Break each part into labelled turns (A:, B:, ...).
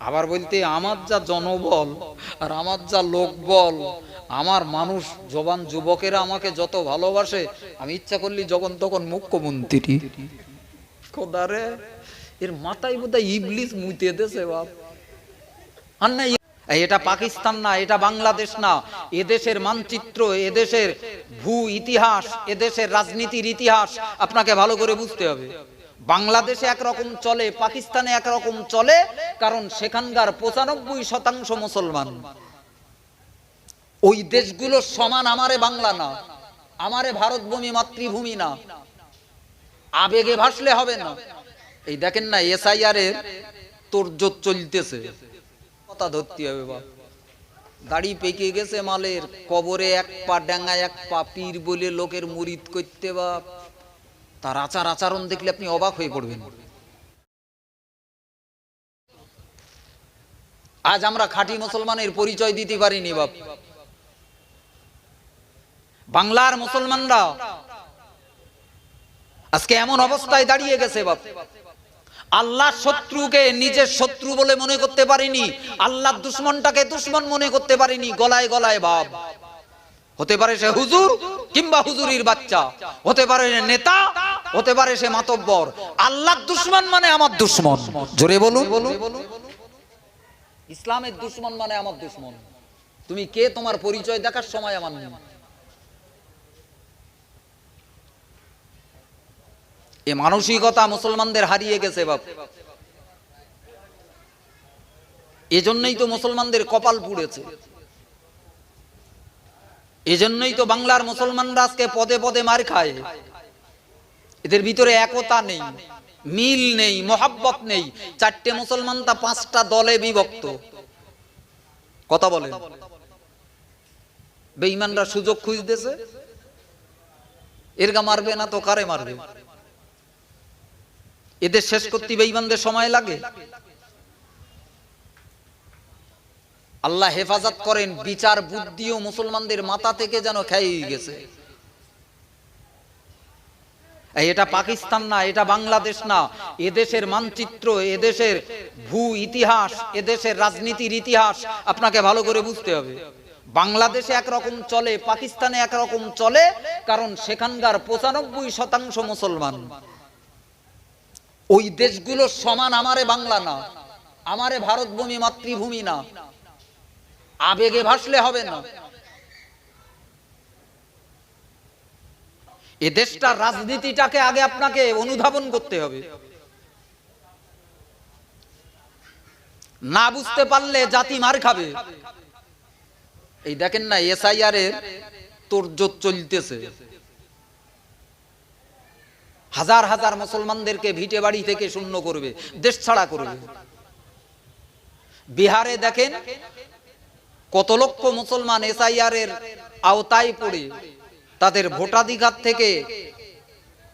A: আবার বলতে, আমার যা জনবল আর আমার যা লোকবল, আমার মানুষ, জবান যুবকেরা আমাকে যত ভালোবাসে, আমি ইচ্ছা করলি যখন তখন মুখ্যমন্ত্রী। খোদারে এর মাথায় বোধহয় ইবলিস মুইতে দেছে বাপ। আর না এটা পাকিস্তান না, এটা বাংলাদেশ না। এদেশের মানচিত্র, এদেশের ভূ ইতিহাস এদেশের রাজনীতির ইতিহাস আপনাকে ভালো করে বুঝতে হবে। বাংলাদেশে একরকম চলে, পাকিস্তানে একরকম চলে, কারণ সেখানকার পঁচানব্বই শতাংশ মুসলমান। ওই দেশগুলো সমান আমারে বাংলা না, আমারে ভারতভূমি মাতৃভূমি না। আবেগে ভাসলে হবে না। এই দেখেন না, এসআইআর এর তোরজোর চলতেছে। কথা ধরতে হবে বাপ। দাড়ি পেকে গেছে মালের, কবরে এক পা ডাঙ্গায় এক পা পীর বলে লোকের মুরিদ করতে বাপ। তার আচার আচরণ দেখলে আপনি অবাক হয়ে পড়বেন। আজ আমরা খাঁটি মুসলমানের পরিচয় দিতে পারিনি বাপ। বাংলার মুসলমানরা আজকে এমন অবস্থায় দাঁড়িয়ে গেছে বাপ। আল্লাহ শত্রুকে নিজের শত্রু বলে মনে করতে পারিনি আল্লাহ দুশ্মনটাকে দুশ্মন মনে করতে পারিনি, গলায় গলায় ভাব হতে পারে সে হুজুর কিংবা হুজুরির বাচ্চা। হতে পারে নেতা, হতে পারে সে মাতব্বর। আল্লাহ দুশ্মন মানে আমার দুশ্মন। জোরে বলুন। ইসলামের দুশ্মন মানে আমার দুশ্মন। তুমি কে তোমার পরিচয় দেখার সময় আমার এ মানসিকতা মুসলমানদের হারিয়ে গেছে বাপ। এজন্যই তো মুসলমানদের কপাল পুড়েছে। এজন্যই তো বাংলার মুসলমানরা আজকে পদে পদে মার খায়। এদের ভিতরে একতা নেই, মিল নেই, মোহাব্বত নেই। চারটে মুসলমান তা পাঁচটা দলে বিভক্ত। কথা বলে বেঈমানরা সুযোগ খুঁজতেছে। এরগা মারবে না তো কারে মারবে? এদের শেষ করতে বেঈমানদের সময় লাগে? আল্লাহ হেফাজত করেন, বিচার বুদ্ধিও মুসলমানদের মাথা থেকে যেন খেয়ে গেছে। এটা পাকিস্তান না, এটা বাংলাদেশ না। এদেশের মানচিত্র, এদেশের ভূ ইতিহাস, এদেশের রাজনীতির ইতিহাস আপনাকে ভালো করে বুঝতে হবে। বাংলাদেশে একরকম চলে, পাকিস্তানে একরকম চলে, কারণ সেখানকার পঁচানব্বই শতাংশ মুসলমান। ওই দেশগুলো সমান, আমারে বাংলা না, আমারে ভারতভূমি মাতৃভূমি না। আবেগে ভাসলে হবে না। এ দেশটার রাজনীতিটাকে আগে আপনাকে অনুধাবন করতে হবে। না বুঝতে পারলে জাতি মার খাবে। এই দেখেন না, এসআইআর এর তোরজোর চলতেছে। হাজার হাজার মুসলমানদেরকে ভিটে বাড়ি থেকে শূন্য করবে, দেশ ছাড়া করবে। বিহারে দেখেন কত লক্ষ মুসলমান এসআইআর এর আওতায় পড়ে তাদের ভোটাধিকার থেকে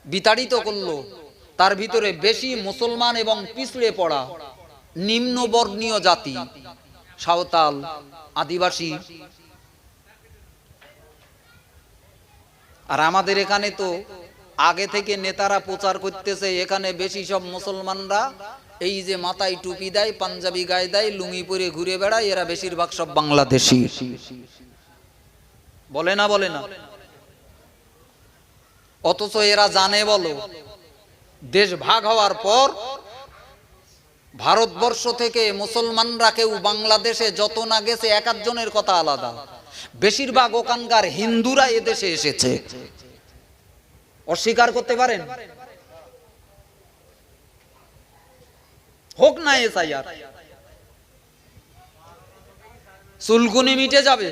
A: বিতাড়িত করল, তার ভিতরে বেশি মুসলমান এবং পিছড়ে পড়া নিম্নবর্ণীয় জাতি। সাঁওতাল, আদিবাসী। আর আমাদের এখানে তো আগে থেকে নেতারা প্রচার করতেছে, এখানে বেশি সব মুসলমানরা এই যে মাথায় টুপি দেয়, পাঞ্জাবি গায়ে দেয়, লুঙ্গি পরে ঘুরে বেড়ায়, এরা বেশিরভাগ সব বাংলাদেশি। বলে না বলে না। অথচ এরা জানে বলো, দেশ ভাগ হওয়ার পর ভারতবর্ষ থেকে মুসলমানরা কেউ বাংলাদেশে যত না গেছে, এক একজনের কথা আলাদা। বেশিরভাগ ওখানকার হিন্দুরা এদেশে এসেছে। অস্বীকার করতে পারেন? হোক না এসআইআর চুলকুনি মিটে যাবে।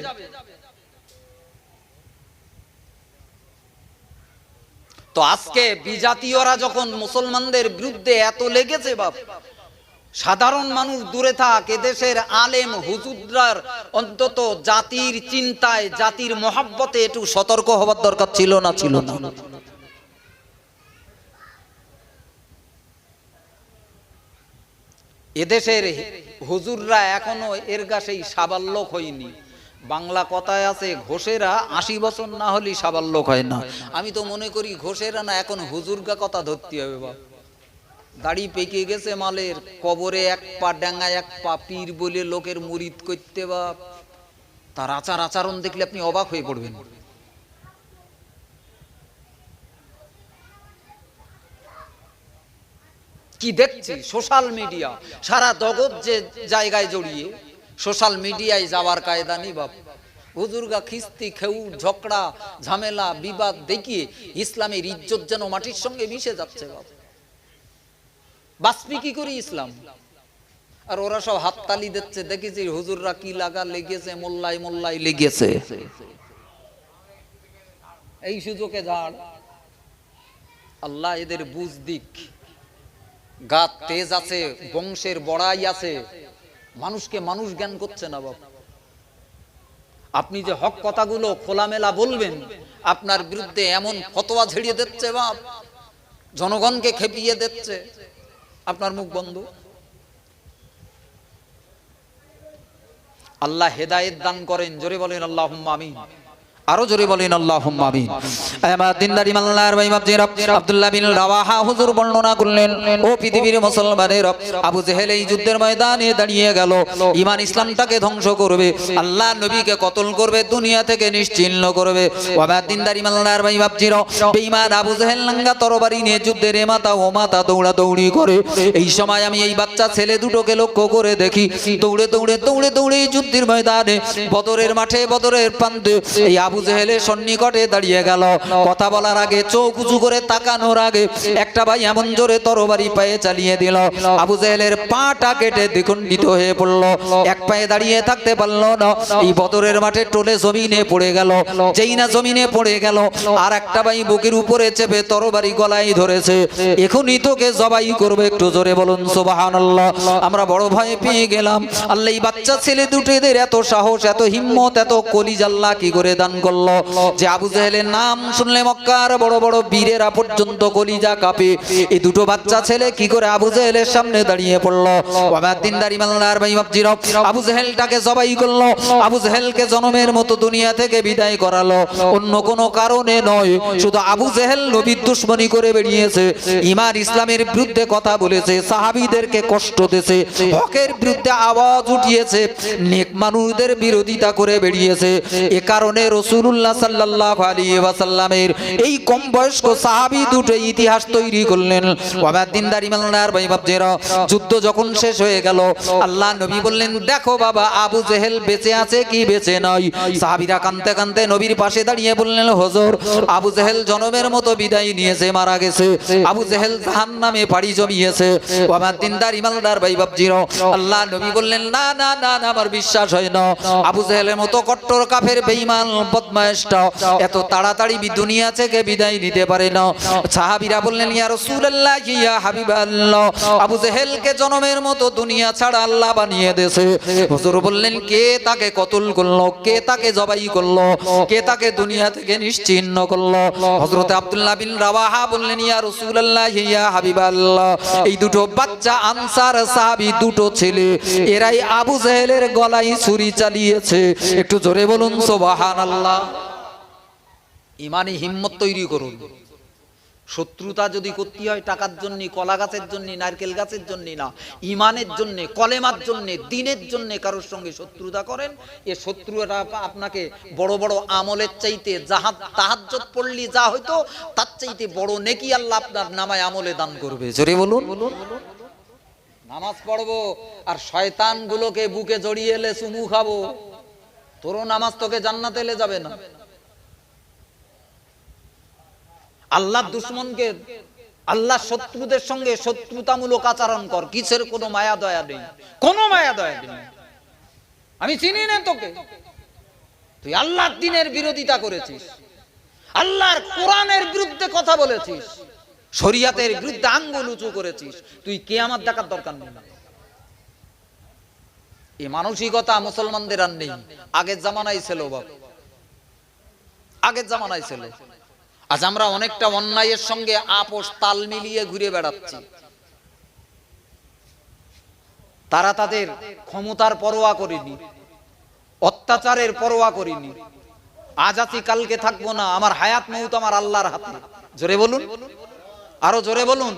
A: তো আজকে বিজাতীয়রা যখন মুসলমানদের বিরুদ্ধে এত লেগেছে বাপ, সাধারণ মানুষ দূরে থাক, এদেশের আলেম হুজুরার অন্তত জাতির চিন্তায়, জাতির মহাব্বতে একটু সতর্ক হবার দরকার ছিল না ছিল না? এদেশের হুজুররা এখনও এর গাছেই সাবাল্যক হয়নি। বাংলা কথায় আছে, ঘোষেরা আশি বছর না হলেই সাবাল্যক হয় না। আমি তো মনে করি ঘোষেরা না, এখন হুজুরগা কথা ধরতে হবে বাপ। দাড়ি পেকে গেছে মালের, কবরে এক পা ডাঙ্গায় এক পা পীর বলে লোকের মুরিদ করতে বা তার আচার আচরণ দেখলে আপনি অবাক হয়ে পড়বেন। কি দেখছি? সোশ্যাল মিডিয়া সারা জগৎ যে জায়গায় জড়িয়ে সোশ্যাল মিডিয়ায় যাওয়ার কায়দা নেই বাপ। হুজুরগা খিস্তি খেউ ঝগড়া, ঝামেলা, বিবাদ দেখিয়ে ইসলামের ইজ্জত যেন মাটির সঙ্গে মিশে যাচ্ছে বাপ। বাসপি কি করি ইসলাম? আর ওরা সব হাততালি দিচ্ছে, দেখেছি হুজুররা কি লাগা লেগেছে মোল্লাই মোল্লাই লেগেছে। এই সুযোগে ঝাড় আল্লাহ এদের বুঝ দিক। গাত তেজ আছে, বংশের বড়াই আছে। মানুষকে মানুষ জ্ঞান করছে না বাবা আপনি যে হক কথাগুলো খোলামেলা বলবেন, আপনার বিরুদ্ধে এমন ফতোয়া ঝেড়িয়ে দিচ্ছে বাপ। জনগণকে খেপিয়ে দিচ্ছে। আপনার মুখ বন্ধ। আল্লাহ হেদায়েত দান করেন। জোরে বলেন আল্লাহ আমিন। আরও জোরে বলেন এই যুদ্ধের এ মাথা ও মাথা করে। এই সময় আমি এই বাচ্চা ছেলে দুটোকে লক্ষ্য করে দেখি, দৌড়ে দৌড়ে দৌড়ে দৌড়ে যুদ্ধের ময়দানে, বদরের মাঠে বদরের প্রান্তে আবু জেহেলের সন্নিকটে দাঁড়িয়ে গেল। কথা বলার আগে চোখ উঁচু করে তাকানোর আগে একটা ভাই এমন জোরে তরবারি পায়ে চালিয়ে দিল। আবু জেহেলের পাটা কেটে দ্বিখণ্ডিত হয়ে পড়ল। এক পায়ে দাঁড়িয়ে থাকতে পারল না। এই বদরের মাঠে টোলে জমিনে পড়ে গেল। যেই না জমিনে পড়ে গেল, আর একটা ভাই বুকের উপরে চেপে তরবারি গলায় ধরেছে। এখনই তোকে জবাই করবে একটু জোরে বলুন, সুবহানাল্লাহ। আমরা বড় ভয় পেয়ে গেলাম। আল্লাহ এই বাচ্চা ছেলে দুটেদের এত সাহস, এত হিম্মত, এত কলিজাল্লাহ কি করে দান করল যে আবু জাহেলের নাম শুনলে মক্কার বড় বড় বীরেরা পর্যন্ত কলিজা কাঁপে। এই দুটো বাচ্চা ছেলে কি করে আবু জাহেলের সামনে দাঁড়িয়ে পড়ল? দিনদারি মাল্লার ভাই আবু জাহেলটাকে জবাই করল। আবু জাহেলকে জনমের মতো দুনিয়া থেকে বিদায় করালো। অন্য কোনো কারণে নয়, শুধু আবু জেহেল নবীর দুশ্মনী করে বেরিয়েছে ইমান ইসলামের বিরুদ্ধে কথা বলেছে, সাহাবীদেরকে কষ্ট দিয়েছে, হকের বিরুদ্ধে আওয়াজ উঠিয়েছে, নেক মানুষদের বিরোধিতা করে বেরিয়েছে এ কারণে রসুল্লাহ সাল্লাহ আলী ওয়াসাল্লামের এই কম বয়স্ক সাহাবি দুটো ইতিহাস তৈরি করলেন। বাবা দিনদারি মালনার ভাই বাবজেরা যুদ্ধ যখন শেষ হয়ে গেল, আল্লাহ নবী বললেন, দেখো বাবা, আবু জেহেল বেঁচে আছে কি বেঁচে নয় সাহাবিরা কানতে কানতে নবীর পাশে দাঁড়িয়ে বললেন, হজর, আবু জেহেল জনমের মতো বিদায় নিয়েছে, মারা গেছে। আবু জেহেল জাহান নামে পাড়ি জমিয়েছে। আমার দিনদার ইমালদার ভাই বাবজির আল্লাহ নবী বললেন না না না, আমার বিশ্বাস হয় না। আবু জেহেলের মতো কট্টর কাফের বেঈমান বদমাইশটা এত তাড়াতাড়ি দুনিয়া থেকে বিদায় নিতে পারে না। সাহাবীরা বললেন, ইয়া রাসূলুল্লাহ, ইয়া হাবিবাল্লাহ, আবু জেহেলকে মতো দুনিয়া ছাড়া আল্লাহ বানিয়ে হুজুর বললেন, কে তাকে কতল করল? কে তাকে জবাই করল? কে তাকে দুনিয়া থেকে নিশ্চিহ্ন করল? হযরত আব্দুল্লাহ বিন রাওয়াহা বললেন, ইয়া রাসূলুল্লাহ, ইয়া হাবিবাল্লাহ, এই দুটো বাচ্চা আনসার, সাহাবী দুটো ছেলে, এরাই আবু জেহেলের গলায় ছুরি চালিয়েছে। একটু জোরে বলুন, সুবহানাল্লাহ। ইমানি হিম্মত তৈরি করুন। শত্রুতা যদি করতে হয় টাকার জন্য, কলা গাছের জন্য, নারকেল গাছের জন্য না, ইমানের জন্য, কলেমার জন্য, দিনের জন্য কারোর সঙ্গে শত্রুতা করেন, এ শত্রুরা আপনাকে বড় বড় আমলের চাইতে যাহা তাহাজ্জত পড়লি যা হয়তো তার চাইতে বড় নেকি আল্লাহ আপনার নামায় আমলে দান করবে। জোরে বলুন। নামাজ পড়ব আর শয়তান গুলোকে বুকে জড়িয়ে এলে চুমু খাব। তোরও নামাজ তোকে জান্নাতে এলে যাবে না। আল্লাহ দুশ্মনকে, আল্লাহ শত্রুদের সঙ্গে শত্রুতামূলক আচরণ কর, কিসের কোনো মায়া দয়া নেই। কোনো মায়া দয়া নেই। আমি চিনি না তোকে। তুই আল্লাহর দিনের বিরোধিতা করেছিস। আল্লাহর কোরআনের বিরুদ্ধে কথা বলেছিস। শরিয়াতের বিরুদ্ধে আঙ্গুল উঁচু করেছিস। তুই কে আমার দেখার দরকার নেই। এই মানসিকতা মুসলমানদের আর নেই। আগের জামানায় ছিল বাবা আগের জামানায় ছিল। আজ আমরা অনেকটা অন্যায়ের সঙ্গে আপোষ তাল মিলিয়ে ঘুরে বেড়াচ্ছি। তারা তাদের ক্ষমতার পরোয়া করেনি। অত্যাচারের পরোয়া করিনি। আজ আছি, কালকে থাকব না। আমার হায়াত মৌত আমার আল্লাহর হাতে। জোরে বলুন। আরও জোরে বলুন।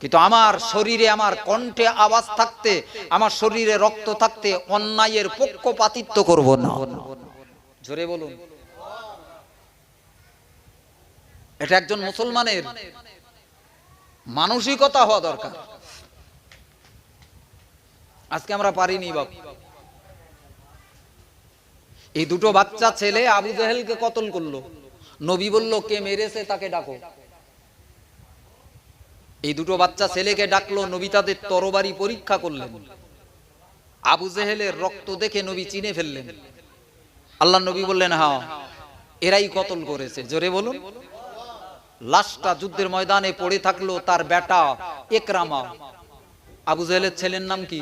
A: কিন্তু আমার শরীরে, আমার কণ্ঠে আওয়াজ থাকতে, আমার শরীরে রক্ত থাকতে অন্যায়ের পক্ষপাতিত্ব করব না। জোরে বলুন। এটা একজন মুসলমানের মানসিকতা হওয়া দরকার। আজকে আমরা পারিনি বাপ এই দুটো বাচ্চা ছেলে আবু জাহেলকে কতল করল? নবী বলল, কে মেরেছে তাকে ডাকো। এই দুটো বাচ্চা ছেলেকে ডাকলো, নবী তাদের তরবারি পরীক্ষা করলেন। আবু জেহেলের রক্ত দেখে নবী চিনে ফেললেন। আল্লাহ নবী বললেন হ্যাঁ এরাই কতল করেছে? জোরে বলুন। লাশটা যুদ্ধের ময়দানে পড়ে থাকল, তার বেটা একরামা। আবু জেহেলের ছেলের নাম কি?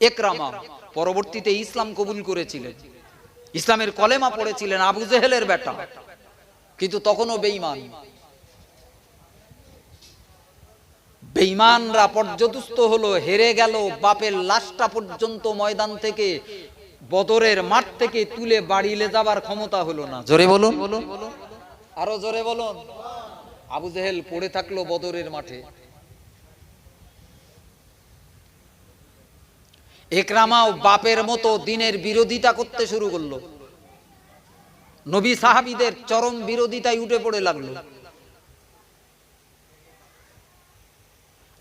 A: একরামা। পরবর্তীতে ইসলাম কবুল করেছিলেন। ইসলামের কলেমা পড়েছিলেন আবু জেহেলের বেটা। কিন্তু তখনও বেঈমান। বেঈমানরা পর্যদুস্ত হলো হেরে গেল বাপের লাশটা পর্যন্ত ময়দান থেকে বদরের মাঠ থেকে তুলে বাড়িলে যাবার ক্ষমতা হলো না। জোরে বলুন। আরও জোরে বলুন। আবু জেহেল পড়ে থাকল বদরের মাঠে। একরামাও বাপের মতো দিনের বিরোধিতা করতে শুরু করল। নবী সাহাবিদের চরম বিরোধিতায় উঠে পড়ে লাগল।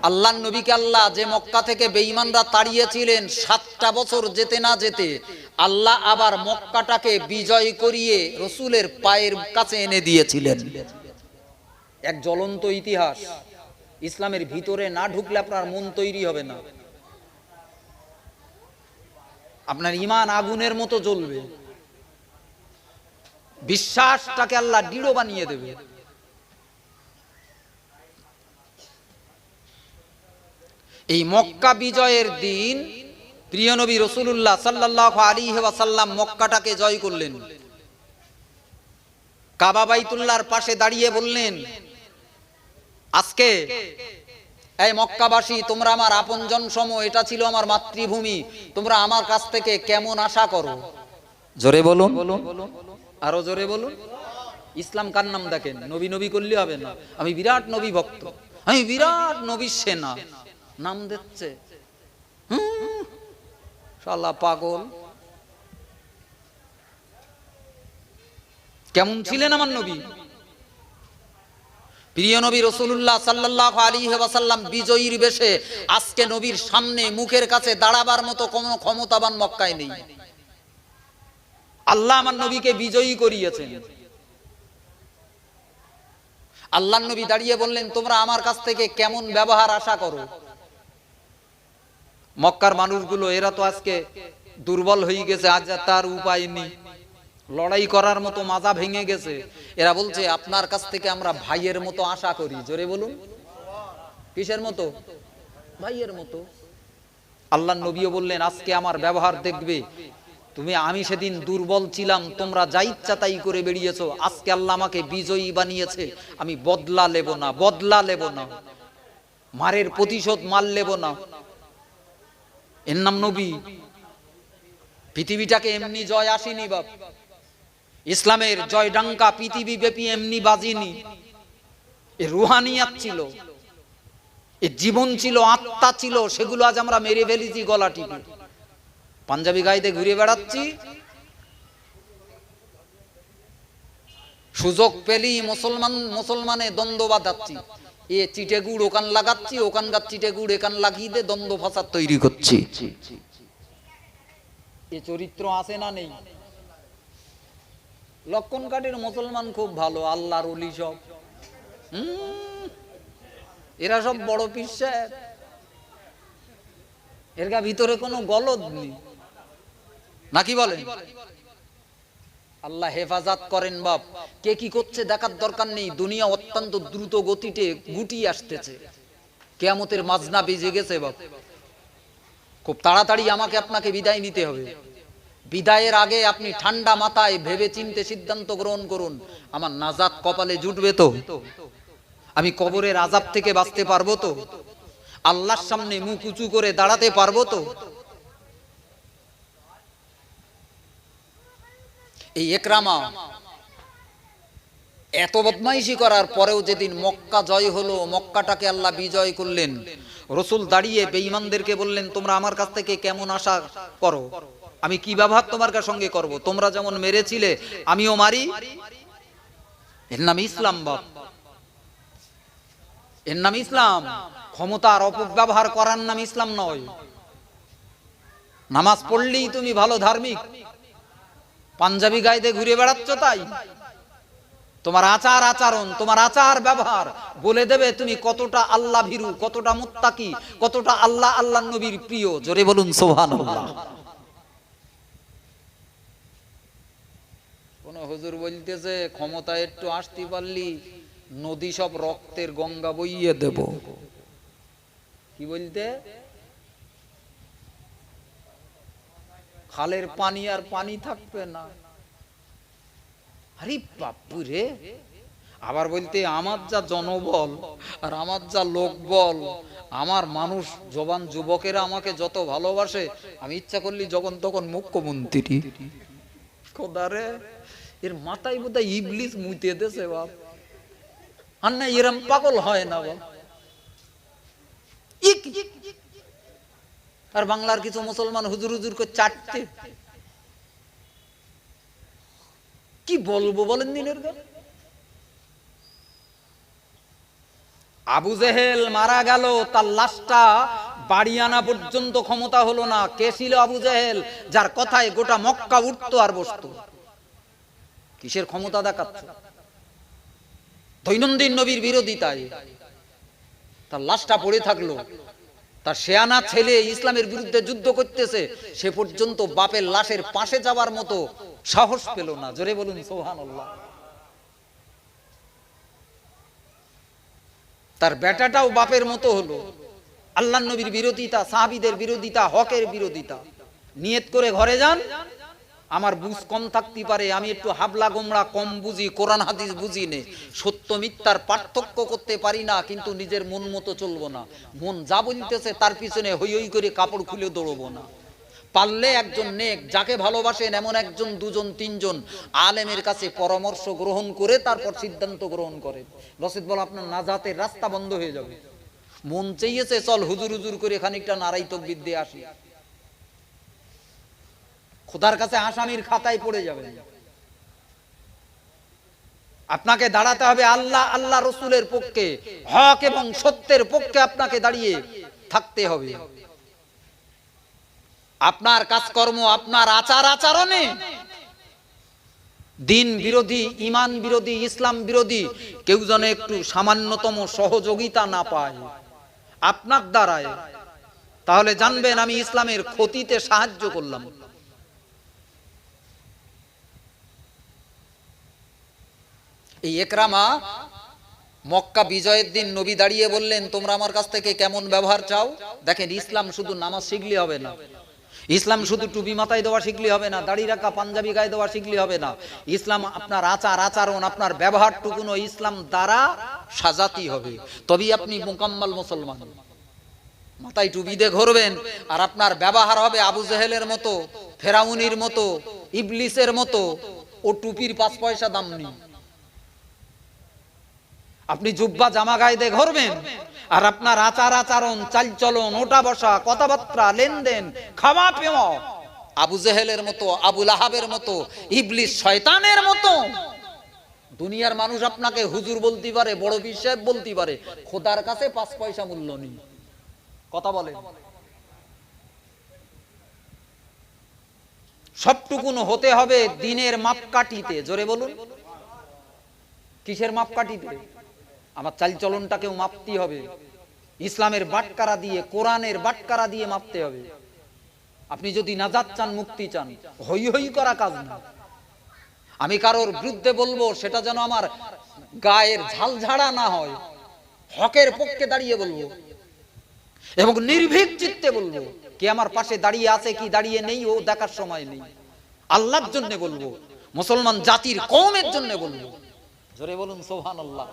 A: আল্লাহ নবীকে আল্লাহ যে মক্কা থেকে বেঈমানরা তাড়িয়েছিলেন, সাতটা বছর যেতে না যেতে, আল্লাহ আবার মক্কাটাকে বিজয় করিয়ে রসুলের পায়ের কাছে এনে দিয়েছিলেন। এক জ্বলন্ত ইতিহাস। ইসলামের ভিতরে না ঢুকলে আপনার মন তৈরি হবে না। আপনার ইমান আগুনের মতো জ্বলবে। বিশ্বাসটাকে আল্লাহ দৃঢ় বানিয়ে দেবে। এই মক্কা বিজয়ের দিন প্রিয় নবী রসুল্লাহ সাল্লাহ আলী ওয়াসাল্লাম মক্কাটাকে জয় করলেন। কাবা বাইতুল্লাহর পাশে দাঁড়িয়ে বললেন, আজকে এই মক্কাবাসী, তোমরা আমার আপনজন সম, এটা ছিল আমার মাতৃভূমি, তোমরা আমার কাছ থেকে কেমন আশা করো? জোরে বলুন। আরও জোরে বলুন। ইসলাম কার নাম দেখেন? নবী নবী করলে হবে না। আমি বিরাট নবী ভক্ত। আমি বিরাট নবী সেনা। নাম দিচ্ছে। শালা পাগল। কেমন ছিলেন আমার নবী? প্রিয় নবী রসুল্লাহ সাল্লাহ আলী ওয়াসাল্লাম বিজয়ীর বেশে আজকে নবীর সামনে মুখের কাছে দাঁড়াবার মতো কোনো ক্ষমতাবান মক্কায় নেই। আল্লাহ আমার নবীকে বিজয়ী করিয়েছেন। আল্লাহ নবী দাঁড়িয়ে বললেন, তোমরা আমার কাছ থেকে কেমন ব্যবহার আশা করো? মক্কার মানুষগুলো, এরা তো আজকে দুর্বল হয়ে গেছে, আজ তার উপায় নেই। লড়াই করার মতো মাজা ভেঙে গেছে। এরা বলছে, আপনার কাছ থেকে আমরা ভাইয়ের মতো আশা করি। জোরে বলুন। কিসের মতো? ভাইয়ের মতো। আল্লাহ নবীও বললেন, আজকে আমার ব্যবহার দেখবে। তুমি, আমি সেদিন দুর্বল ছিলাম, তোমরা যা ইচ্ছা তাই করে বেরিয়েছো। আজকে আল্লাহ আমাকে বিজয়ী বানিয়েছে। আমি বদলা নেব না, বদলা লেব না। মারের প্রতিশোধ মার নেব না। এর নাম নবী। পৃথিবীটাকে এমনি জয় আসেনি বাপ। ইসলামের জয় ডাঙ্কা পৃথিবী ব্যাপী এমনি বাজিনি। এ রুহানিয়াত ছিল। এ জীবন ছিল, আত্মা ছিল, সেগুলো আজ আমরা মেরে ফেলেছি গলা টিপে। পাঞ্জাবি গাইতে ঘুরে বেড়াচ্ছি। সুযোগ পেলি মুসলমান মুসলমানে দ্বন্দ্ব বাঁধাচ্ছি। এ চিটে গুড় ওখান লাগাচ্ছি ওখানকার চিটে গুড় এখান লাগিয়ে দ্বন্দ্ব তৈরি করছি। এ চরিত্র আছে না নেই। লক্ষণ কাঠের মুসলমান খুব ভালো, আল্লাহর অলি সব। এরা সব বড় পিসার এর ভিতরে কোনো গলদ নেই। নাকি বলেন? আল্লাহ হেফাজত করেন বাপ। কে কি করছে দেখার দরকার নেই, দুনিয়া অত্যন্ত দ্রুত গতিতে গুটিয়ে আসতেছে। কেয়ামতের মাজনা বেজে গেছে বাপ। খুব তাড়াতাড়ি আমাকে আপনাকে বিদায় নিতে হবে। বিদায়ের আগে আপনি ঠান্ডা মাথায় ভেবে চিনতে সিদ্ধান্ত গ্রহণ করুন। আমার নাজাত কপালে জুটবে তো। আমি কবরের আজাব থেকে বাঁচতে পারব তো। আল্লাহর সামনে মুখ উঁচু করে দাঁড়াতে পারব তো। এই একরামা। এত বদমাইশি করার পরেও যেদিন মক্কা জয় হলো, মক্কাটাকে আল্লাহ বিজয় করলেন। রসুল দাঁড়িয়ে বেঈমানদেরকে বললেন, তোমরা আমার কাছ থেকে কেমন আশা করো? আমি কি ব্যবহার তোমার সঙ্গে করব? তোমরা যেমন মেরেছিলে, আমিও মারি। এর নাম ইসলাম, বাপ। এর নাম ইসলাম। ক্ষমতার অপব্যবহার করার নাম ইসলাম নয়। নামাজ পড়লেই তুমি ভালো ধার্মিক। পাঞ্জাবি গাইতে ঘুরে বেড়াচ্ছ তাই? তোমার আচার আচরণ, তোমার আচার ব্যবহার বলে দেবে তুমি কতটা আল্লাহ ভীরু, কতটা মুত্তাকি, কতটা আল্লাহ আল্লাহ নবীর প্রিয়। জোরে বলুন, সুবহানাল্লাহ। কোন হুজুর বলতেছে ক্ষমতা একটু আসতে পারলি, নদী সব রক্তের গঙ্গা বইয়ে দেব। কি বলতে? খালের পানি আর পানি থাকবে না। আরে বাপু রে। আবার বলতে আমার যা জনবল আর আমার যা লোকবল, আমার মানুষ, জবান যুবকেরা আমাকে যত ভালোবাসে, আমি ইচ্ছা করলি যখন তখন মুখ্যমন্ত্রী। খোদারে এর মাথায় বোধহয় ইবলিস মুতে দেছে বাপ। আর না এরম পাগল হয় না বাপ। ইক আর বাংলার কিছু মুসলমান হুজুর হুজুর করে চাটতে কি বলব বলেন দিনের গান আবু জেহেল মারা গেল, তার লাশটা বাড়ি আনা পর্যন্ত ক্ষমতা হলো না। কে ছিল আবু জেহেল? যার কথায় গোটা মক্কা উঠতো আর বসতো। কিসের ক্ষমতা দেখাচ্ছে? দৈনন্দিন নবীর বিরোধিতায়। তার লাশটা পড়ে থাকল। তার শেয়ানা ছেলে ইসলামের বিরুদ্ধে যুদ্ধ করতেছে, সে পর্যন্ত বাপের লাশের পাশে যাওয়ার মতো সাহস পেল না। জোরে বলুন সোহান তার বেটাটাও বাপের মতো হলো। আল্লাহ নবীর বিরোধিতা, সাহাবিদের বিরোধিতা, হকের বিরোধিতা। নিয়ত করে ঘরে যান আমার বুঝ কম থাকতে পারে, আমি একটু হাবলা গোমড়া কম বুঝি, কোরআন হাদিস বুঝি নে। সত্য মিথ্যার পার্থক্য করতে পারি না, কিন্তু নিজের মন মতো চলবো না। মন যা বলতেছে তার পিছনে হই হই করে কাপড় খুলে দৌড়বো না। পারলে একজন নেক, যাকে ভালোবাসেন এমন একজন, দুজন, তিনজন আলেমের কাছে পরামর্শ গ্রহণ করে তারপর সিদ্ধান্ত গ্রহণ করেন রশিদ বল, আপনার নাজাতের রাস্তা বন্ধ হয়ে যাবে। মন চেয়েছে, চল হুজুর হুজুর করে খানিকটা নারাই তকবির দিয়ে আসি। খোদার কাছে আসামির খাতায় পড়ে যাবে আপনাকে দাঁড়াতে হবে আল্লাহ আল্লাহ রসুলের পক্ষে, হক এবং সত্যের পক্ষে আপনাকে দাঁড়িয়ে থাকতে হবে। আপনার কাজকর্ম, আপনার আচার আচরণে। দিন বিরোধী, ইমান বিরোধী, ইসলাম বিরোধী, কেউ যেন একটু সামান্যতম সহযোগিতা না পায়। আপনার দ্বারায়। তাহলে জানবেন আমি ইসলামের ক্ষতিতে সাহায্য করলাম। এই একরামা, মক্কা বিজয়ের দিন নবী দাঁড়িয়ে বললেন, তোমরা আমার কাছ থেকে কেমন ব্যবহার চাও? দেখেন, ইসলাম শুধু নামাজ শিখলে হবে না। ইসলাম শুধু টুপি মাথায় দেওয়া শিখলে হবে না, দাড়ি রাখা পাঞ্জাবি গায়ে দেওয়া শিখলে হবে না। ইসলাম আপনার আচার, আচরণ, আপনার ব্যবহার টুকুনো ইসলাম দ্বারা সাজাতি হবে। তবেই আপনি মোকাম্মাল মুসলমান। মাথায় টুপি দিয়ে ঘুরবেন, আর আপনার ব্যবহার হবে আবু জেহেলের মতো, ফেরাউনির মতো, ইবলিসের মতো, ও টুপির পাঁচ পয়সা দাম নেই। আপনি জুব্বা জামা গায়ে ঘুরবেন, আর আপনার আচার আচরণ, চালচলন ওটা বসা, কথাবার্তা, লেনদেন, খাওয়া পেওয়া, আবু জেহেলের মতো আবুল আহাবের মতো, ইবলিস শয়তানের মতো। দুনিয়ার মানুষ আপনাকে হুজুর বলতে পারে, বড় বিশ্বাস বলতে পারে, খোদার কাছে পাঁচ পয়সা মূল্য নেই। কথা বলেন। সবটুকুন হতে হবে দিনের মাপকাঠিতে, জোরে বলুন। কিসের মাপকাঠিতে? আমার চালচলনটাকেও মাপতে হবে। ইসলামের বাটকারা দিয়ে, কোরআনের বাটকারা দিয়ে মাপতে হবে। আপনি যদি নাজাত চান, মুক্তি চান, হই হই করা কাজ না। আমি কারোর বিরুদ্ধে বলব, সেটা যেন আমার গায়ের ঝালঝাড়া না হয়। হকের পক্ষে দাঁড়িয়ে বলব। এবং নির্ভীক চিত্তে বলব, কে আমার পাশে দাঁড়িয়ে আছে কি দাঁড়িয়ে নেই, ও দেখার সময় নেই। আল্লাহর জন্য বলব, মুসলমান জাতির কমের জন্য বলব। জোরে বলুন সোহান আল্লাহ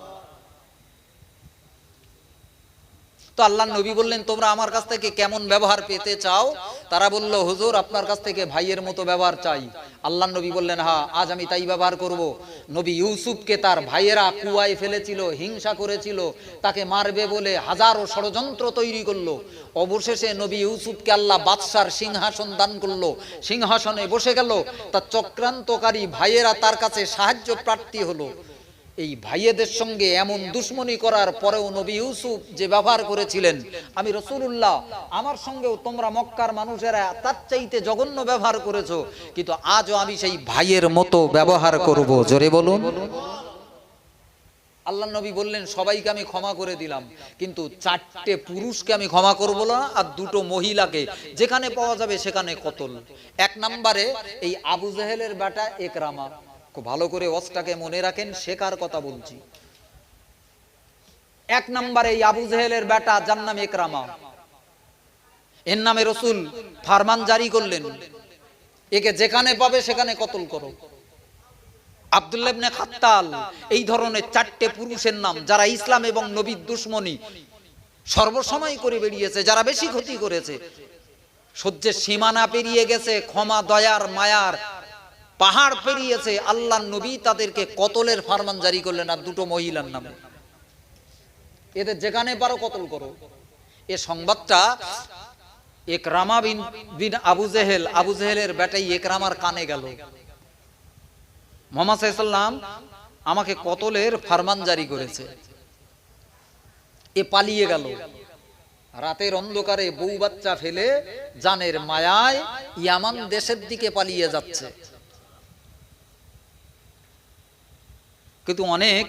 A: তো আল্লাহ নবী বললেন, তোমরা আমার কাছ থেকে কেমন ব্যবহার পেতে চাও? তারা বলল, হুজুর, আপনার কাছ থেকে ভাইয়ের মতো ব্যবহার চাই। আল্লাহ নবী বললেন, হা, আজ আমি তাই ব্যবহার করব। নবী ইউসুফকে তার ভাইয়েরা কুয়ায় ফেলেছিল, হিংসা করেছিল, তাকে মারবে বলে হাজারো ষড়যন্ত্র তৈরি করল। অবশেষে নবী ইউসুফকে আল্লাহ বাদশার সিংহাসন দান করল। সিংহাসনে বসে গেল। তার চক্রান্তকারী ভাইয়েরা তার কাছে সাহায্য প্রার্থী হলো। এই ভাইয়েদের সঙ্গে এমন দুশ্মনী করার পরেও নবী ইউসুফ যে ব্যবহার করেছিলেন, আমি রসুল্লাহ আমার সঙ্গেও তোমরা মক্কার মানুষেরা তার চাইতে জঘন্য ব্যবহার করেছ, কিন্তু আজও আমি সেই ভাইয়ের মতো ব্যবহার করব। জোরে বলুন। আল্লাহ নবী বললেন, সবাইকে আমি ক্ষমা করে দিলাম, কিন্তু চারটে পুরুষকে আমি ক্ষমা করব না, আর দুটো মহিলাকে, যেখানে পাওয়া যাবে সেখানে কতল। এক নম্বরে এই আবু জাহেলের বেটা একরামা খুব ভালো করে অস্টাকে মনে রাখেন শেখার কথা বলছি? এক নম্বরে এই আবু জাহেলের বেটা যার নাম একরামা। এর নামে রসুল ফারমান জারি করলেন। একে যেখানে পাবে সেখানে কতল করো। আব্দুল্লাহ ইবনে খাত্তাল, এই ধরনের চারটে পুরুষের নাম, যারা ইসলাম এবং নবীর দুশ্মনী, সর্বসময় করে বেরিয়েছে, যারা বেশি ক্ষতি করেছে। সহ্যের সীমানা পেরিয়ে গেছে, ক্ষমা, দয়ার, মায়ার পাহাড় পেরিয়েছে আল্লাহ নবী তাদেরকে কতলের ফারমান জারি করলেন আর দুটো মহিলার নামে? এদের যেখানে পারো কতল করো। এ সংবাদটা একরামা বিন বিন আবু জেহেল, আবু জেহেলের বেটাই একরামার কানে গেল। মোহাম্মদ সাল্লাম আমাকে কতলের ফারমান জারি করেছে। এ পালিয়ে গেল। রাতের অন্ধকারে বউ বাচ্চা ফেলে জানের মায়ায় ইয়ামান দেশের দিকে পালিয়ে যাচ্ছে। কিন্তু অনেক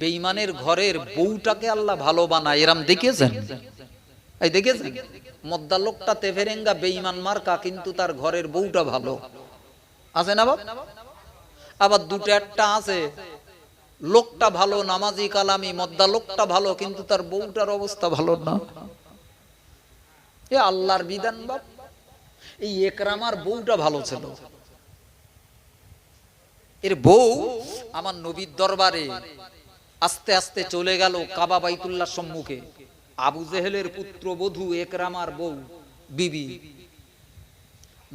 A: বেইমানের ঘরের বউটাকে আল্লাহ ভালো বানায়। এরাম দেখিয়েছেন এই দেখেছেন? মদ্দা লোকটা তেফেরেঙ্গা বেইমান মার্কা, কিন্তু তার ঘরের বউটা ভালো। আছে না বাবা আবার দুটো একটা আছে। লোকটা ভালো, নামাজি কালামি মদ্দা লোকটা ভালো, কিন্তু তার বউটার অবস্থা ভালো না। এ আল্লাহর বিধান বাপ। এই একরামার বউটা ভালো ছিল। এর বউ আমার নবীর দরবারে আস্তে আস্তে চলে গেল কাবা বাইতুল্লাহ সম্মুখে। আবু জেহেলের পুত্র বধূ একরামার বউ বিবি।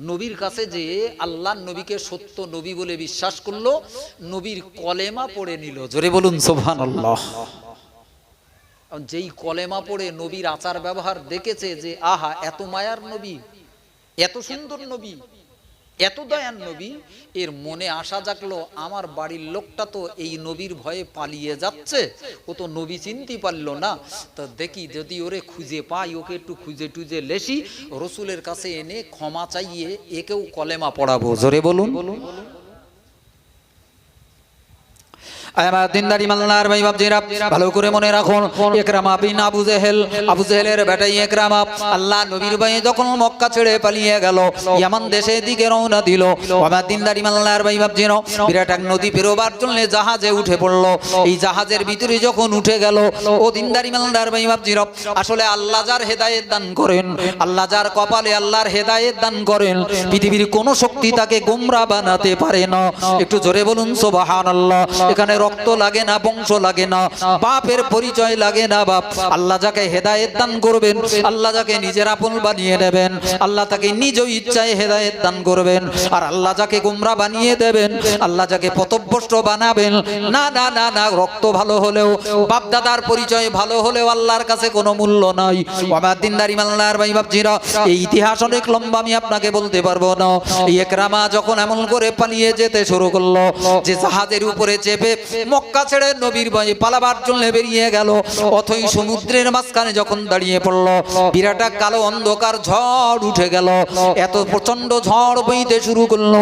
A: নবীর কাছে যে আল্লাহ নবীকে সত্য নবী বলে বিশ্বাস করল, নবীর কলেমা পড়ে নিল। জোরে বলুন সোভান আল্লাহ যেই কলেমা পড়ে নবীর আচার ব্যবহার দেখেছে যে, আহা, এত মায়ার নবী, এত সুন্দর নবী এত দয়ান নবী? এর মনে আশা জাগলো, আমার বাড়ির লোকটা তো এই নবীর ভয়ে পালিয়ে যাচ্ছে। ও তো নবী চিনতে পারল না। তো দেখি যদি ওরে খুঁজে পাই, ওকে একটু খুঁজে টুজে লেসি। রসুলের কাছে এনে ক্ষমা চাইয়ে একেও কলেমা পড়াবো। জোরে বলুন।
B: আল্লাহ জাহাজে উঠে পড়ল। এই জাহাজের ভিতরে যখন উঠে গেল, ও দিনদারি মাল্লার ভাই বাপজিরা, আসলে আল্লাহ যার হেদায়েত দান করেন, আল্লাহ যার কপালে আল্লাহর হেদায়েত দান করেন, পৃথিবীর কোন শক্তি তাকে গোমরা বানাতে পারে না। একটু জোরে বলুন, সুবহানাল্লাহ। এখানে রক্ত লাগে না, বংশ লাগে না, বাপের পরিচয় লাগে না, বাপ। আল্লাহ যাকে হেদায়েত দান করবেন, আল্লাহ যাকে নিজের আপন বানিয়ে নেবেন আল্লাহ তাকে নিজ ইচ্ছায় হেদায়েত দান করবেন, আর আল্লাহ যাকে গুমরা বানিয়ে দেবেন, আল্লাহ যাকে পথভ্রষ্ট বানাবেন, না না না না, রক্ত ভালো হলেও বাপ দাদার পরিচয় ভালো হলেও আল্লাহর কাছে কোনো মূল্য নাই। আমার দিনদারি মাল্লার ভাই বাপজিরা, এই ইতিহাস অনেক লম্বা, আমি আপনাকে বলতে পারব না। একরামা যখন এমন করে পালিয়ে যেতে শুরু করল, যে জাহাজের উপরে চেপে মক্কা ছেড়ে নবীর ভয়ে পালাবার জন্য বেরিয়ে গেল। অথই সমুদ্রের মাঝখানে যখন দাঁড়িয়ে পড়ল, বিরাট কালো অন্ধকার ঝড় উঠে গেল। এত প্রচণ্ড ঝড় বইতে শুরু করল।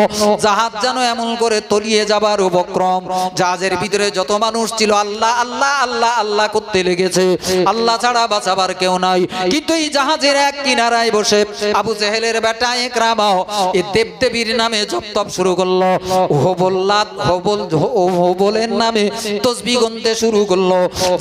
B: জাহাজ যেন এমন করে তলিয়ে যাবার উপক্রম। জাহাজের ভিতরে যত মানুষ ছিল, আল্লাহ আল্লাহ আল্লাহ আল্লাহ করতে লেগেছে। আল্লাহ ছাড়া বাঁচাবার কেউ নাই। কিন্তু এই জাহাজের এক কিনারায় বসে আবু জেহেলের বেটা একরামাও এই দেবদেবীর নামে জপ তপ শুরু করল। হোবল্লাত হোবল হোবলের নামে তসবি গনতে শুরু করল,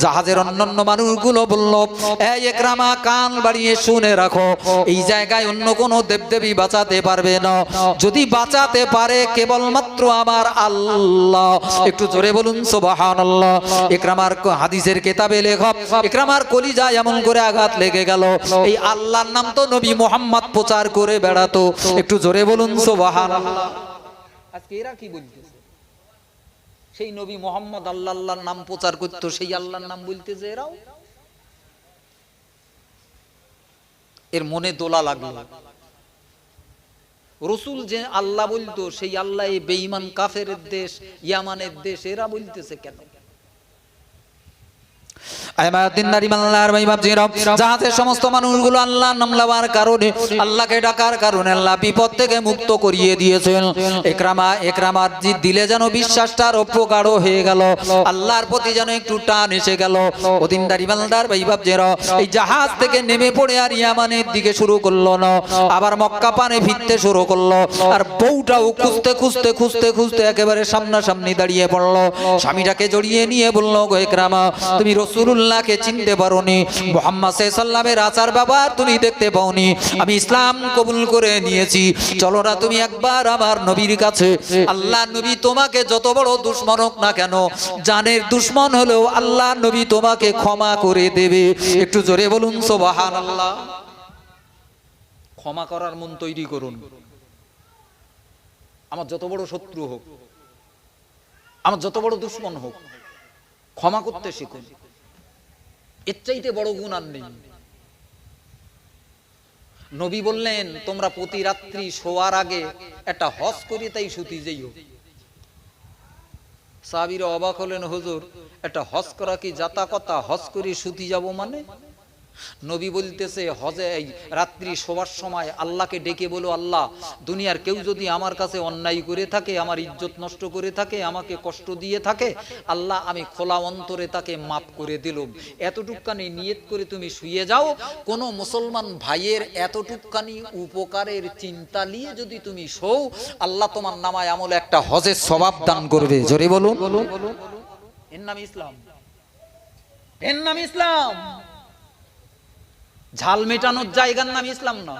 B: জাহাজের অন্যান্য মানুষগুলো বলল, এই একরামা, কান বাড়িয়ে শুনে রাখো, এই জায়গায় অন্য কোনো দেবদেবী বাঁচাতে পারবে না। যদি বাঁচাতে পারে কেবলমাত্র আমার আল্লাহ। একটু জোরে বলুন, সুবহানাল্লাহ। ইকরামার ক- হাদিসের কেতাবে লেখক ইকরামার কলিজা এমন করে আঘাত লেগে গেল। এই আল্লাহর নাম তো নবী মোহাম্মদ প্রচার করে বেড়াতো। একটু জোরে বলুন, সুবহানাল্লাহ।
A: আজকে এরা কি বলতেছে সেই নবী মোহাম্মদ আল্লাহ আল্লাহর নাম প্রচার করত, সেই আল্লাহর নাম বলতেছে এরাও। এর মনে দোলা লাগল। রসুল যে আল্লাহ বলতো, সেই আল্লাহ বেঈমান কাফের দেশ, ইয়ামানের দেশ, এরা বলতেছে কেন
B: আমার দিনদারি মাল্লার ভাই বাপজিরা জাহাজ থেকে নেমে পড়ে আর ইয়ামানের দিকে শুরু করল না। আবার মক্কা পানে ফিরতে শুরু করল। আর বউটাও খুঁজতে খুঁজতে খুঁজতে খুঁজতে একেবারে সামনাসামনি দাঁড়িয়ে পড়ল। স্বামীটাকে জড়িয়ে নিয়ে বলল, গো একরামা, তুমি রসুল্লাহকে চিনতে পারোনি। মোহাম্মদ সাল্লামের আচার বাবা তুমি দেখতে পাওনি। আমি ইসলাম কবুল করে নিয়েছি। চলো না তুমি একবার আমার নবীর কাছে। আল্লাহ নবী তোমাকে যত বড় দুশ্মন হোক না কেন, জানের দুশ্মন হলেও আল্লাহ নবী তোমাকে ক্ষমা করে দেবে। একটু জোরে বলুন সোবাহান আল্লাহ
A: ক্ষমা করার মন তৈরি করুন। আমার যত বড় শত্রু হোক, আমার যত বড় দুশ্মন হোক, ক্ষমা করতে শিখুন। এর চাইতে বড় গুণ আর নেই। নবী বললেন, তোমরা প্রতি রাত্রি শোয়ার আগে একটা হস করে তাই সুতি যাইও। সাবিরা অবাক হলেন, হুজুর, একটা হস করা কি যাতা কথা? হস করে সুতি যাব মানে? নবী বলতেছে, হজে রাত্রি শোবার সময় আল্লাহকে ডেকে বলো, আল্লাহ, দুনিয়ার কেউ যদি আমার কাছে অন্যায় করে থাকে, আমার ইজ্জত নষ্ট করে থাকে, আমাকে কষ্ট দিয়ে থাকে, আল্লাহ, আমি খোলা অন্তরে তাকে মাফ করে দিলুম। এতটুকখানি নিয়ত করে তুমি শুয়ে যাও। কোন মুসলমান ভাইয়ের এতটুকখানি উপকারের চিন্তা নিয়ে যদি তুমি শোও, আল্লাহ তোমার নামায় আমলে একটা হজের স্বভাব দান করবে। জোরে বলুন। এর নাম ইসলাম। এর নাম ইসলাম। ঝাল মেটানোর জায়গার নাম ইসলাম না।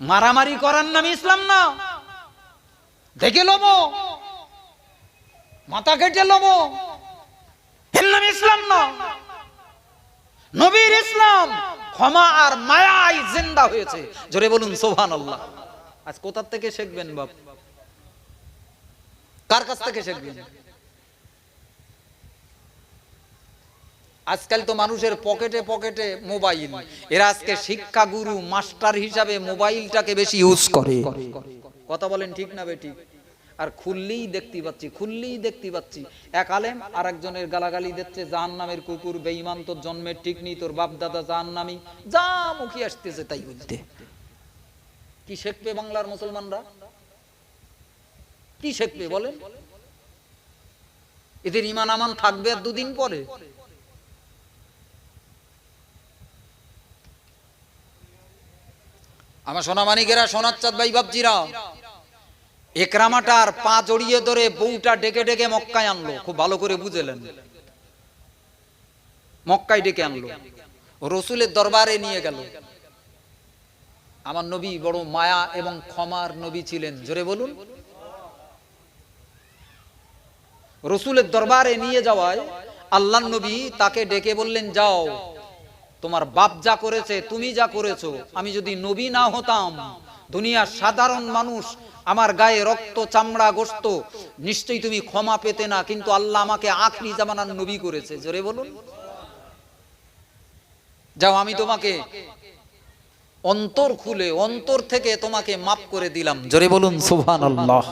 A: মারামারি করার নাম ইসলাম না। দেখে লব। মাথা কেটে লব। নাম ইসলাম না। নবীর ইসলাম ক্ষমা আর মায়াই জিন্দা হয়েছে। জোরে বলুন সোভান আল্লাহ আজ কোথার থেকে শিখবেন বাপ? কার কাছ থেকে শিখবেন? আজকাল তো মানুষের পকেটে পকেটে মোবাইল। এরা আজকে শিক্ষা গুরু মাস্টার হিসাবে মোবাইলটাকে বেশি ইউজ করে। কথা বলেন ঠিক না বেটি? আর খুললেই দেখতে পাচ্ছি, খুললেই দেখতে পাচ্ছি। এক আলেম আর একজনের গালাগালি দিচ্ছে, জাহান নামের কুকুর বেঈমান তোর জন্মের ঠিক নেই, তোর বাপ দাদা জাহান নামি। যা মুখি আসতেছে তাই বলতে। কি শিখবে বাংলার মুসলমানরা? কি শিখবে বলেন? এদের ইমান আমান থাকবে আর দুদিন পরে। আমার সোনামানিকেরা চাঁদ ভাই বাবজিরা একরামাটার পা জড়িয়ে ধরে বউটা ডেকে ডেকে মক্কায় আনলো। খুব ভালো করে বুঝেলেন। মক্কায় ডেকে আনলো। রসুলের দরবারে নিয়ে গেল। আমার নবী বড় মায়া এবং ক্ষমার নবী ছিলেন। জোরে বলুন। রসুলের দরবারে নিয়ে যাওয়ায় আল্লাহ নবী তাকে ডেকে বললেন, যাও। তোমার বাপ যা করেছে, তুমি যা করেছ, আমি যদি নবী না হতাম, দুনিয়ার সাধারণ মানুষ আমার গায়ে রক্ত, চামড়া, গোস্ত, নিশ্চয়ই তুমি ক্ষমা পেতে না, কিন্তু আল্লাহ আমাকে আখরি জামানার নবী করেছে। জোরে বলুন। যাও, আমি তোমাকে অন্তর খুলে, অন্তর থেকে তোমাকে মাফ করে দিলাম। জোরে বলুন, সুবহানাল্লাহ।